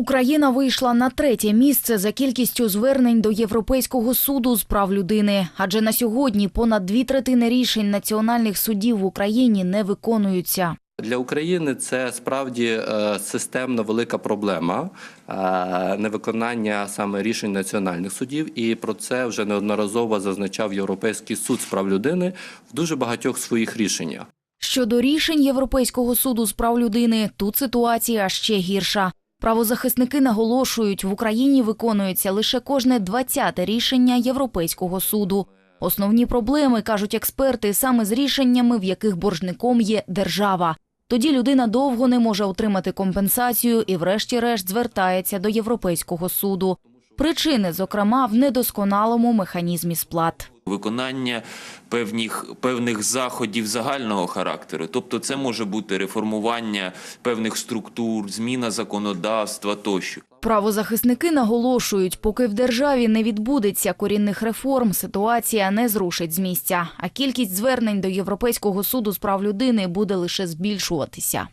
Україна вийшла на третє місце за кількістю звернень до Європейського суду з прав людини. Адже на сьогодні понад дві третини рішень національних судів в Україні не виконуються. Для України це справді е, системно велика проблема е, невиконання саме рішень національних судів, і про це вже неодноразово зазначав Європейський суд з прав людини в дуже багатьох своїх рішеннях. Щодо рішень Європейського суду з прав людини, тут ситуація ще гірша. Правозахисники наголошують, в Україні виконується лише кожне 20-те рішення Європейського суду. Основні проблеми, кажуть експерти, саме з рішеннями, в яких боржником є держава. Тоді людина довго не може отримати компенсацію і, врешті-решт, звертається до Європейського суду. Причини, зокрема, в недосконалому механізмі сплат. Виконання певних, певних заходів загального характеру. Тобто це може бути реформування певних структур, зміна законодавства тощо. Правозахисники наголошують, поки в державі не відбудеться корінних реформ, ситуація не зрушить з місця, а кількість звернень до Європейського суду з прав людини буде лише збільшуватися.